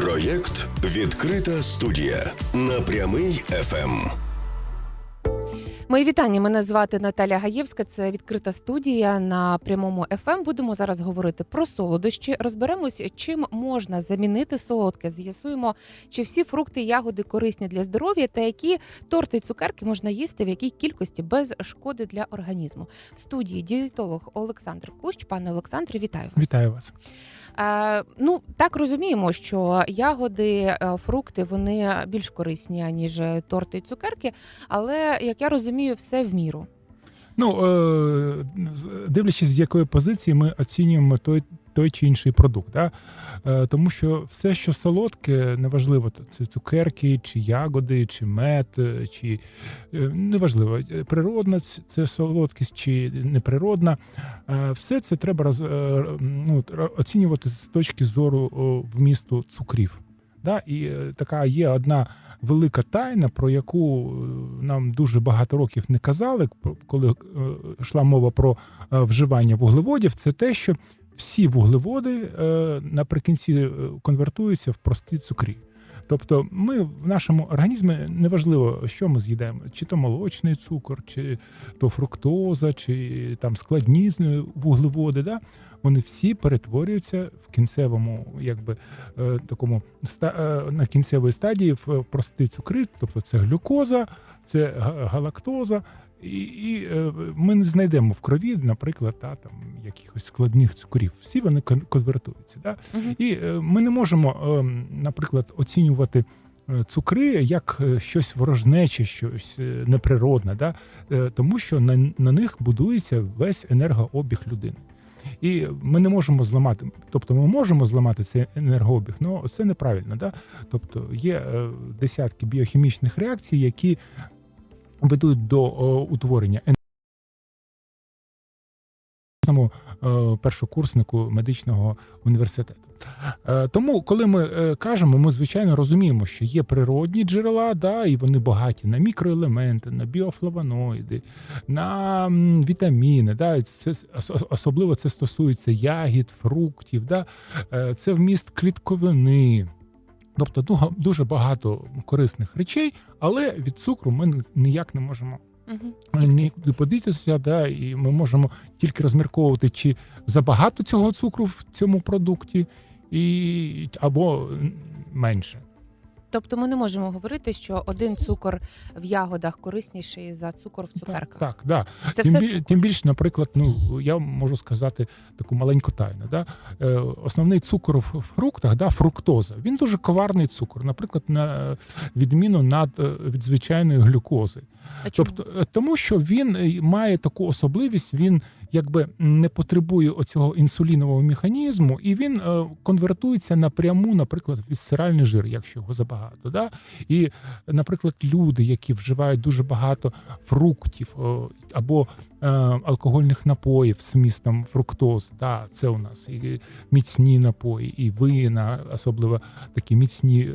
Проєкт Відкрита студія на прямий Ем. ФМ. Мої вітання. Мене звати Наталя Гаєвська. Це відкрита студія на прямому ФМ. Будемо зараз говорити про солодощі. Розберемось, чим можна замінити солодке. З'ясуємо, чи всі фрукти, і ягоди корисні для здоров'я, та які торти і цукерки можна їсти в якій кількості без шкоди для організму. В студії дієтолог Олександр Кущ. Пане Олександре, вітаю вас. Вітаю вас. Е, ну так розуміємо, що ягоди, е, фрукти вони більш корисні ніж торти і цукерки, але як я розумію, все в міру. Ну е, дивлячись, з якої позиції ми оцінюємо той, той чи інший продукт. Да? Е, тому що все, що солодке, неважливо, це цукерки, чи ягоди, чи мед, е, чи е, неважливо, природна це солодкість чи неприродна. Все це треба ну, оцінювати з точки зору вмісту цукрів. Да? І така є одна велика тайна, про яку нам дуже багато років не казали, коли йшла мова про вживання вуглеводів, це те, що всі вуглеводи е, наприкінці е, конвертуються в прості цукрі. Тобто, ми в нашому організмі неважливо, що ми з'їдаємо, чи то молочний цукор, чи то фруктоза, чи там складні вуглеводи. Да? Вони всі перетворюються в кінцевому, якби е, такому на кінцевій стадії в прості цукри, тобто це глюкоза, це галактоза. І, і е, ми не знайдемо в крові, наприклад, та, там, якихось складних цукрів. Всі вони кон- конвертуються. Да? Мгм. І е, ми не можемо, е, наприклад, оцінювати е, цукри як щось ворожнече, щось неприродне, да? Тому що на, на них будується весь енергообіг людини. І ми не можемо зламати, тобто ми можемо зламати цей енергообіг, але це неправильно. Да? Тобто є десятки біохімічних реакцій, які ведуть до е, утворення е, першокурснику медичного університету. Е, Тому, коли ми кажемо, ми звичайно розуміємо, що є природні джерела, да, і вони багаті на мікроелементи, на біофлавоноїди, на вітаміни. Да, це особливо це стосується ягід, фруктів, да, це вміст клітковини. Тобто дуга- дуже багато корисних речей, але від цукру ми ніяк не можемо угу. нікуди подитися, да, і ми можемо тільки розмірковувати, чи забагато цього цукру в цьому продукті, і, або менше. Тобто ми не можемо говорити, що один цукор в ягодах корисніший за цукор в цукерках. Так, так, да. Це тим, все біль, цукор. тим більше, наприклад, ну я можу сказати таку маленьку тайну. Да? Е, основний цукор в фруктах, да, фруктоза, він дуже коварний цукор, наприклад, на відміну над е, від звичайної глюкози. А чому? Тобто, е, тому що він е, має таку особливість, він якби не потребує оцього інсулінового механізму, і він е, конвертується напряму, наприклад, в вісцеральний жир, якщо його забагато. Да? І, наприклад, люди, які вживають дуже багато фруктів або е, алкогольних напоїв з містом фруктоз, да, це у нас і міцні напої, і вина, особливо такі міцні.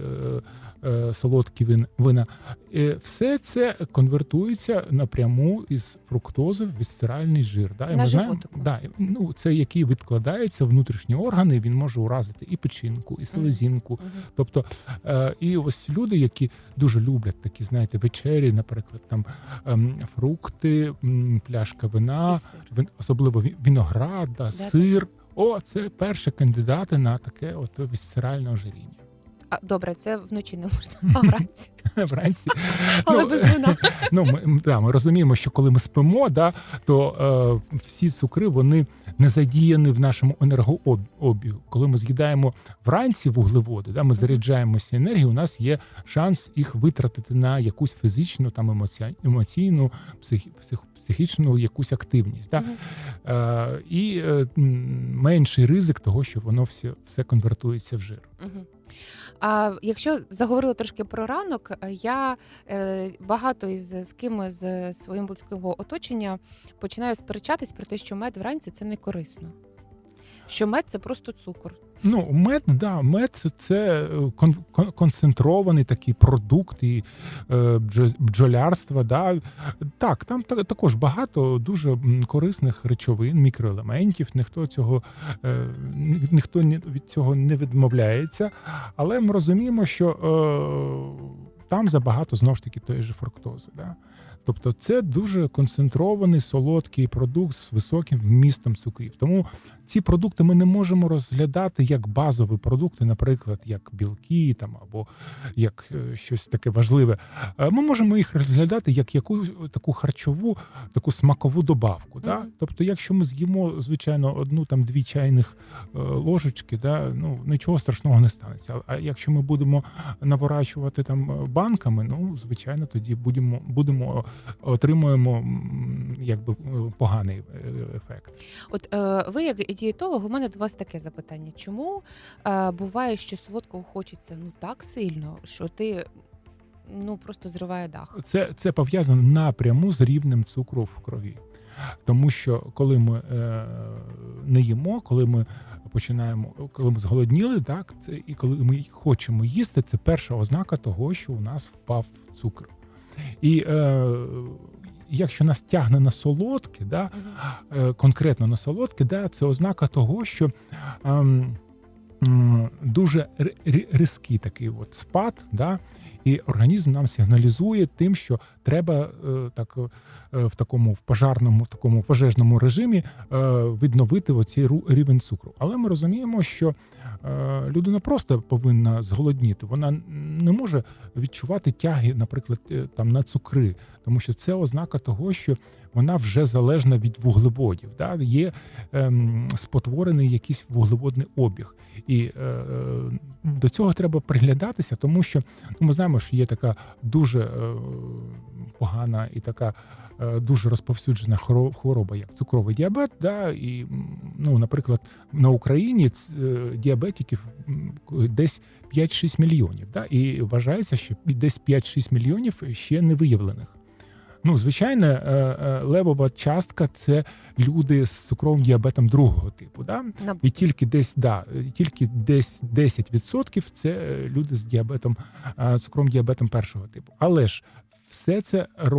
Е, Солодкі вин- вина, Е, все це конвертується напряму із фруктози в вісцеральний жир. Да? І На ми знаємо, да, ну, це який відкладається в внутрішні органи, він може уразити і печінку, і селезінку. Мгм. Тобто, е, і ось люди, які дуже люблять такі, знаєте, вечері, наприклад, там ем, фрукти, пляшка вина, особливо виноград, да, сир. О, це перші кандидати на таке от вісцеральне ожиріння. А, добре, це вночі не можна, а вранці. Вранці. Але Ну, без вина. Ну, ми, да, ми розуміємо, що коли ми спимо, да, то е, всі цукри вони не задіяні в нашому енергообігу. Коли ми з'їдаємо вранці вуглеводи, да, ми заряджаємося енергією, у нас є шанс їх витратити на якусь фізичну, там емоці... емоційну, псих... псих... психічну якусь активність. Да? Е, і е, менший ризик того, що воно все, все конвертується в жир. А якщо заговорила трошки про ранок, е, я е, багато із з ким з своїм близького оточення починаю сперечатись про те, що мед вранці це не корисно. Що мед це просто цукор. Ну, мед, да, мед це, е, кон, кон- концентрований такий продукт і е, бджо- бджолярства. Да. Так, там та- також багато дуже корисних речовин, мікроелементів. Ніхто цього е, ніхто від цього не відмовляється. Але ми розуміємо, що е, там забагато знову ж таки тої ж фруктози. Да. Тобто це дуже концентрований солодкий продукт з високим вмістом цукрів. Тому ці продукти ми не можемо розглядати як базові продукти, наприклад, як білки там або як е, щось таке важливе. Е, Ми можемо їх розглядати як якусь таку харчову, таку смакову добавку. Да? Мгм. Тобто, якщо ми з'їмо звичайно одну там дві чайних е, ложечки, да, ну нічого страшного не станеться. А якщо ми будемо наворачувати там банками, ну звичайно, тоді будемо будемо отримуємо якби поганий ефект. От е, ви, як дієтолог, у мене до вас таке запитання: чому е, буває, що солодкого хочеться ну так сильно, що ти ну просто зриває дах? Це, це пов'язано напряму з рівнем цукру в крові. Тому що коли ми е, не їмо, коли ми починаємо, коли ми зголодніли, так це і коли ми хочемо їсти, це перша ознака того, що у нас впав цукор. І е, якщо нас тягне на солодке, да, е, конкретно на солодке, да, це ознака того, що ем, дуже різкий такий от спад, да, і організм нам сигналізує тим, що треба е, так е, в такому в пожарному, в такому пожежному режимі е, відновити оцей рівень цукру. Але ми розуміємо, що е, людина просто повинна зголодніти. Вона не може відчувати тяги, наприклад, е, там на цукри, тому що це ознака того, що вона вже залежна від вуглеводів. Да? Є ем, спотворений якийсь вуглеводний обіг. І е, е, до цього треба приглядатися, тому що ну, ми знаємо, що є така дуже е, погана і така дуже розповсюджена хвороба, як цукровий діабет. Да? І, ну, наприклад, на Україні е, діабетиків десь 5-6 мільйонів. Да? І вважається, що десь 5-6 мільйонів ще не виявлених. Ну, звичайно, е, е, левова частка це люди з цукровим діабетом другого типу. Да? І тільки десь да, тільки десь 10% це е, люди з діабетом, е, цукровим діабетом першого типу. Але ж все це е,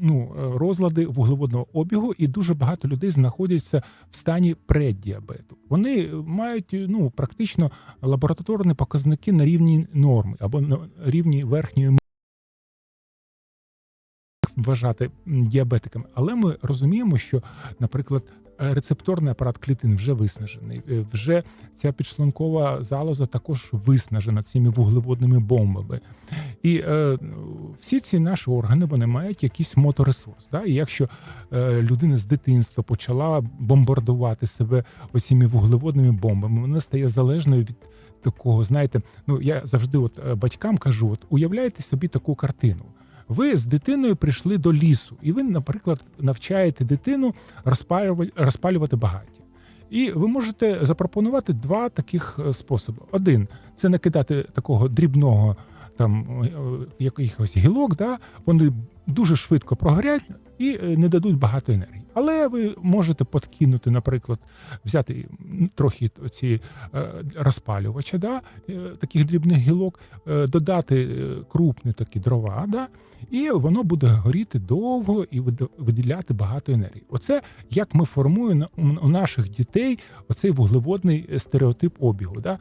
ну, розлади вуглеводного обігу, і дуже багато людей знаходяться в стані преддіабету. Вони мають ну практично лабораторні показники на рівні норми або на рівні верхньої вважати діабетиками. Але ми розуміємо, що, наприклад, рецепторний апарат клітин вже виснажений. е, Вже ця підшлункова залоза також виснажена цими вуглеводними бомбами. І е, всі ці наші органи вони мають якийсь моторесурс. Да? І якщо е, людина з дитинства почала бомбардувати себе оціми вуглеводними бомбами, вона стає залежною від такого. Знаєте, ну я завжди от е, батькам кажу: от уявляйте собі таку картину. Ви з дитиною прийшли до лісу, і ви, наприклад, навчаєте дитину розпалювати, багаття. І ви можете запропонувати два таких е, способи: один це накидати такого дрібного там е, якихось гілок, да, вони дуже швидко прогорять і е, не дадуть багато енергії. Але ви можете подкинути, наприклад, взяти трохи ці е, розпалювача, да, е, таких дрібних гілок, додати крупні такі дрова, да, і воно буде горіти довго і виділяти багато енергії. Оце як ми формуємо у наших дітей оцей вуглеводний стереотип обігу. Да?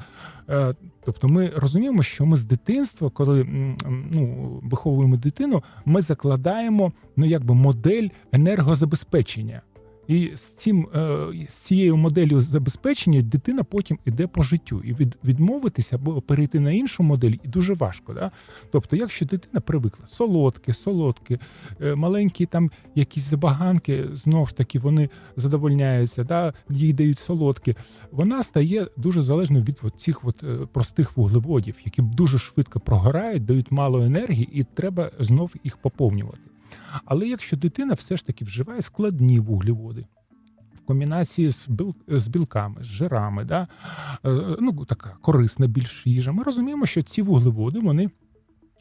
Тобто ми розуміємо, що ми з дитинства, коли ну, виховуємо дитину, ми закладаємо ну, якби модель енергозабезпечення. І з цим е, з цією моделлю забезпечення дитина потім іде по життю, і від, відмовитися або перейти на іншу модель і дуже важко. Да? Тобто, якщо дитина привикла солодке, солодке, маленькі там якісь забаганки, знов ж таки вони задовольняються, да? їй дають солодке, вона стає дуже залежною від от цих от, е, простих вуглеводів, які дуже швидко прогорають, дають мало енергії, і треба знов їх поповнювати. Але якщо дитина все ж таки вживає складні вуглеводи в комбінації з, біл, з білками, з жирами, да, е, ну така корисна більш їжа, ми розуміємо, що ці вуглеводи вони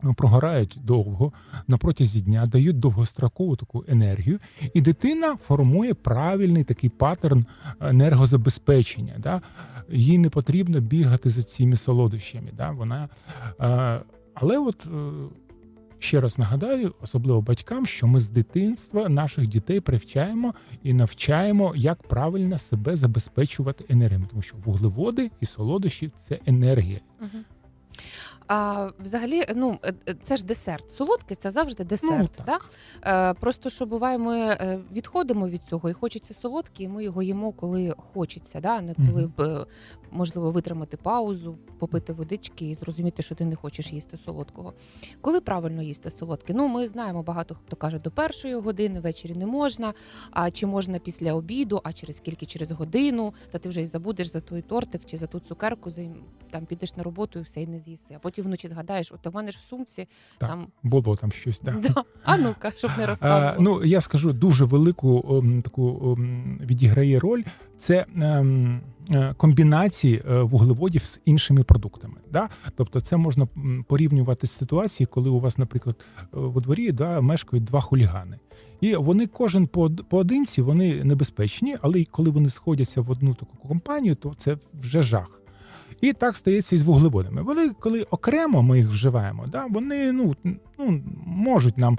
ну, прогорають довго на протязі дня, дають довгострокову таку енергію, і дитина формує правильний такий паттерн енергозабезпечення. Да? Їй не потрібно бігати за цими солодощами. Да? Вона, е, але от. Ще раз нагадаю, особливо батькам, що ми з дитинства наших дітей привчаємо і навчаємо, як правильно себе забезпечувати енергією, тому що вуглеводи і солодощі це енергія. Мгм. А взагалі, ну е, е, це ж десерт. Солодкий це завжди десерт. Ну, так. Е, просто що буває, ми е, відходимо від цього і хочеться солодкий, і ми його їмо, коли хочеться, да? не коли б е, можливо витримати паузу, попити водички і зрозуміти, що ти не хочеш їсти солодкого. Коли правильно їсти солодке? Ну, ми знаємо, багато хто каже до першої години, ввечері не можна. А чи можна після обіду, а через скільки через годину, та ти вже й забудеш за той тортик чи за ту цукерку, за там підеш на роботу і все і не з'їси. А потім вночі згадаєш, от у мене ж в сумці Так. там Було там щось. Да. да. а ну-ка, щоб не А, розставило. ну я скажу дуже велику ем, таку ем, відіграє роль. Це ем, е, комбінації е, вуглеводів з іншими продуктами. Да? Тобто, це можна порівнювати з ситуацією, коли у вас, наприклад, е, во дворі да, мешкають два хулігани. І вони кожен по поодинці вони небезпечні, але коли вони сходяться в одну таку компанію, то це вже жах. І так стається і з вуглеводами. Вони, коли окремо ми їх вживаємо, да, вони ну, ну, можуть нам,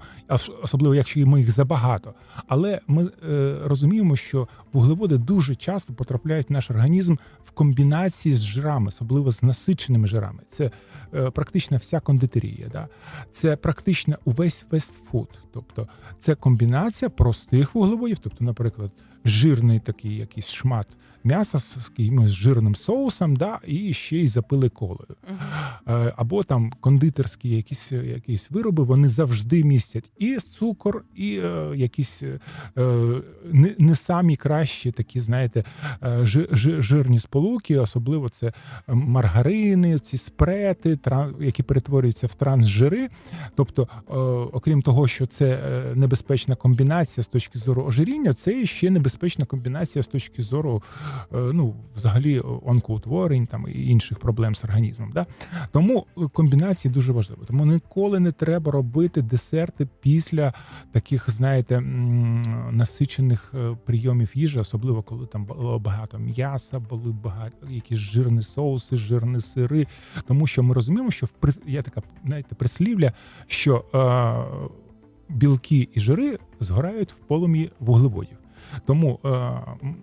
особливо якщо ми їх забагато. Але ми е, розуміємо, що вуглеводи дуже часто потрапляють в наш організм в комбінації з жирами, особливо з насиченими жирами. Це е, практично вся кондитерія. Да? Це практично увесь фестфуд. Тобто це комбінація простих вуглеводів, тобто, наприклад, жирний такий якийсь шмат м'яса з з якимось жирним соусом, да, і ще й запили колою. Е, або там кондитерські якісь, якісь вироби, вони завжди містять і цукор, і е, якісь е, не, не самі кращі такі, знаєте, е, жи- жи- жирні сполуки, особливо це маргарини, ці спрети, тра- які перетворюються в трансжири. Тобто, е, окрім того, що це е, небезпечна комбінація з точки зору ожиріння, це ще небезпечна комбінація з точки зору е, ну, взагалі онкоутворень там і інших проблем з організмом. Да? Тому е, комбінації дуже важливо. Тому ніколи не треба робити десерти після таких, знаєте, насичених е, прийомів їжі, особливо коли там було багато м'яса, були багато якісь жирні соуси, жирні сири. Тому що ми розуміємо, що в є така знаєте, прислівля, що е, білки і жири згорають в полум'ї вуглеводів. Тому е,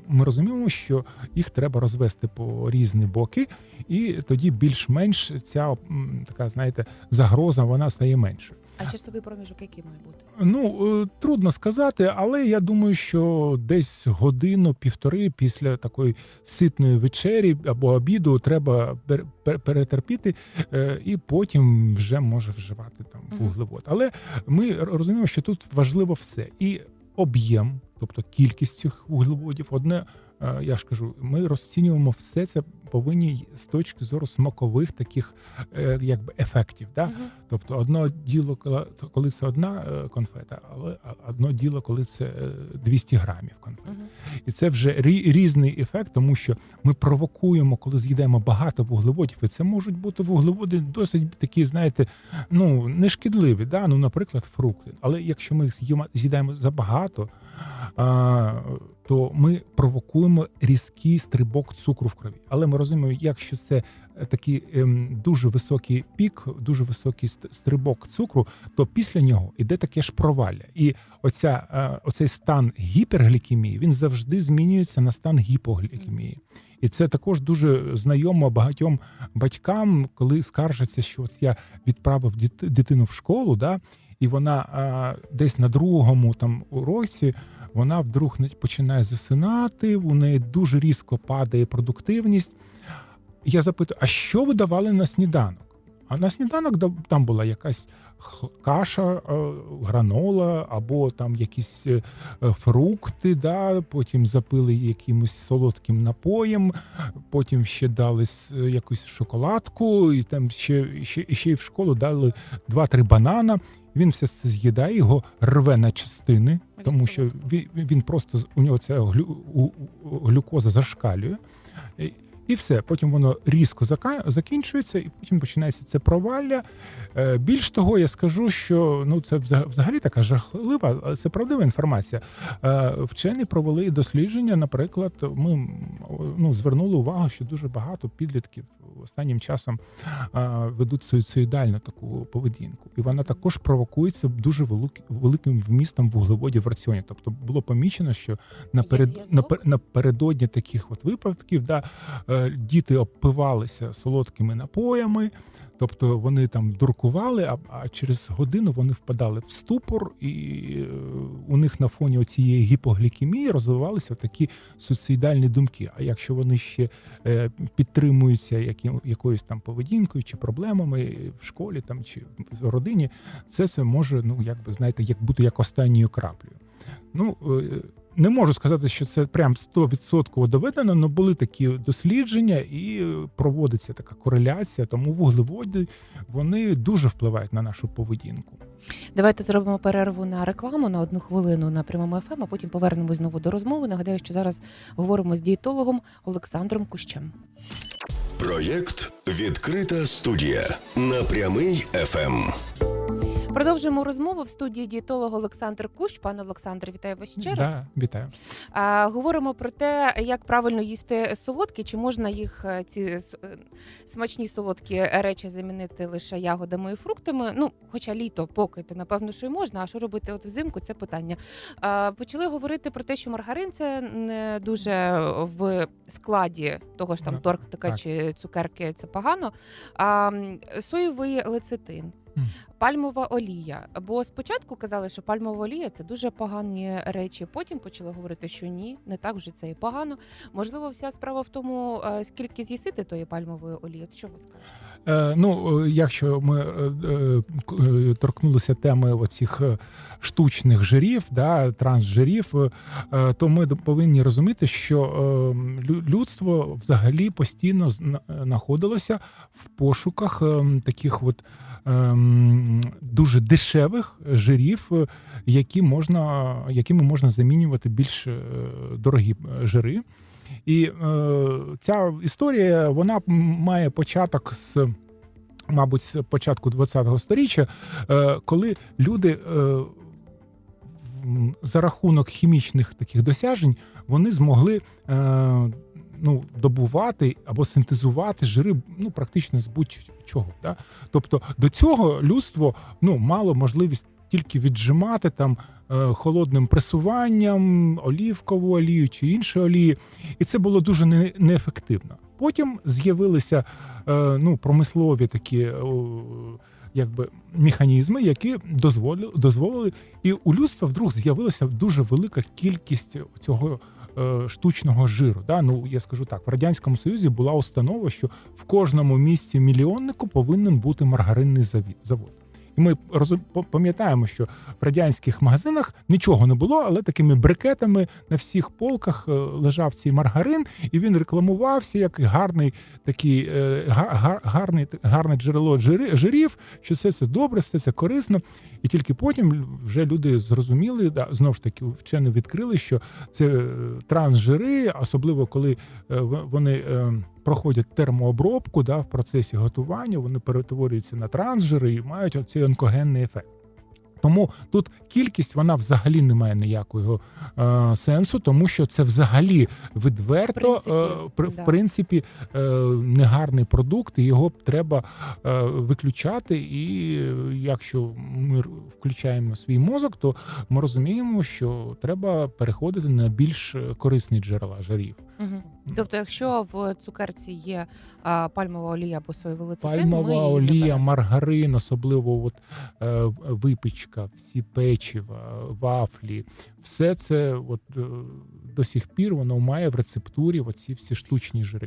ми розуміємо, що їх треба розвести по різні боки, і тоді більш-менш ця м, така, знаєте, загроза вона стає меншою. А часовий проміжок який має бути? Ну е, трудно сказати, але я думаю, що десь годину півтори після такої ситної вечері або обіду треба пер- пер- перетерпіти, е, і потім вже може вживати там Мгм. вуглевод. Але ми розуміємо, що тут важливо все і об'єм, тобто кількість цих вуглеводів. Одне я ж кажу, ми розцінюємо все це повинні з точки зору смакових таких е, якби ефектів. Да? Мгм. Тобто одно діло, коли- це одна е, конфета, але одно діло, коли це е, 200 грамів конфет. Мгм. І це вже різний ефект, тому що ми провокуємо, коли з'їдаємо багато вуглеводів. І це можуть бути вуглеводи досить такі, знаєте, ну нешкідливі. Да? Ну, наприклад, фрукти. Але якщо ми їх з'їдаємо забагато, то ми провокуємо різкий стрибок цукру в крові. Але ми розуміємо, якщо це е, такий ем, дуже високий пік, дуже високий стрибок цукру, то після нього іде таке ж провалля. І оця, е, оцей стан гіперглікемії він завжди змінюється на стан гіпоглікемії. І це також дуже знайомо багатьом батькам, коли скаржаться, що от я відправив дит- дитину в школу, да, і вона а, десь на другому там уроці вона вдруг починає засинати, у неї дуже різко падає продуктивність. Я запитую, а що ви давали на сніданок? А на сніданок там була якась каша, е, гранола, або там якісь е, фрукти, да, потім запили якимось солодким напоєм, потім ще дали е, якусь шоколадку, і там ще, ще, ще й в школу дали 2-3 банана. Він все це з'їдає, його рве на частини, тому що він, він просто у нього ця глю, глюкоза зашкалює. І- все. Потім воно різко закінчується, і потім починається це провалля. Е, Більш того, я скажу, що ну це взагалі така жахлива, це правдива інформація. Е, Вчені провели дослідження. Наприклад, ми ну, звернули увагу, що дуже багато підлітків останнім часом е, ведуть суїцидальну таку поведінку, і вона також провокується дуже велик- великим вмістом вуглеводів в раціоні. Тобто було помічено, що наперед, напередодні таких от випадків, да, діти обпивалися солодкими напоями. Тобто вони там дуркували, а, через годину вони впадали в ступор, і е, у них на фоні цієї гіпоглікемії розвивалися такі суїцидальні думки. А якщо вони ще е, підтримуються якоюсь там поведінкою чи проблемами в школі там чи в родині, це це може, ну якби знаєте, як бути як останньою краплею. Ну е, не можу сказати, що це прям 100% доведено, але були такі дослідження і проводиться така кореляція. Тому вуглеводи вони дуже впливають на нашу поведінку. Давайте зробимо перерву на рекламу на одну хвилину на прямому ФМ, а потім повернемось знову до розмови. Нагадаю, що зараз говоримо з дієтологом Олександром Кущем. Проєкт Відкрита студія на прямий ФМ. Продовжуємо розмову в студії дієтолог Олександр Кущ. Пане Олександр, вітаю вас ще раз. Да, вітаю. А, говоримо про те, як правильно їсти солодкі, чи можна їх е, ці е, смачні солодкі речі замінити лише ягодами і фруктами. Ну, хоча літо, поки то напевно, що й можна. А що робити от взимку? Це питання. А, почали говорити про те, що маргарин це не дуже в складі того ж там Да, тортика чи цукерки. Це погано. А соєвий лецитин. Пальмова олія. Бо спочатку казали, що пальмова олія це дуже погані речі. Потім почали говорити, що ні, не так вже це і погано. Можливо, вся справа в тому, е, скільки з'їсити тої пальмової олії. От що ви скажете? Е, ну, е, якщо ми е, торкнулися теми оцих штучних жирів, да, трансжирів, то ми повинні розуміти, що людство взагалі постійно знаходилося в пошуках таких от. Дуже дешевих жирів, які можна, якими можна замінювати більш дорогі жири. І е, ця історія вона має початок з. Мабуть, з початку ХХ століття, е, коли люди е, за рахунок хімічних таких досяжень вони змогли е, ну, добувати або синтезувати жири ну, практично з будь-чого. Да? Тобто до цього людство ну, мало можливість тільки віджимати там е, холодним пресуванням, олівкову олію чи інші олії, і це було дуже не, неефективно. Потім з'явилися е, ну, промислові такі. Якби механізми, які дозволили, дозволили, і у людства вдруг з'явилася дуже велика кількість цього е, штучного жиру. Да? Ну я скажу так: в радянському союзі була установа, що в кожному місті мільйоннику повинен бути маргаринний завод. І ми пам'ятаємо, що в радянських магазинах нічого не було, але такими брикетами на всіх полках е, лежав цей маргарин, і він рекламувався як гарний такий е, га- га- гарний, гарне джерело жирів, що все це добре, все це корисно. І тільки потім вже люди зрозуміли, да, знову ж таки, вчені відкрили, що це е, трансжири, особливо коли вони проходять термообробку да, в процесі готування, вони перетворюються на трансжири і мають оцей онкогенний ефект. Тому тут кількість вона взагалі не має ніякого е, сенсу, тому що це взагалі відверто В принципі, е, при- да. в принципі е, негарний продукт, і його треба е, виключати. І е, якщо ми включаємо свій мозок, то ми розуміємо, що треба переходити на більш корисні джерела жарів. Угу. Тобто, якщо в цукерці є а, пальмова олія або соєвий лецитин, ми Пальмова її олія, маргарин, особливо от, е, випічка, всі печива, вафлі, все це от, е, до сих пір воно має в рецептурі оці всі штучні жири.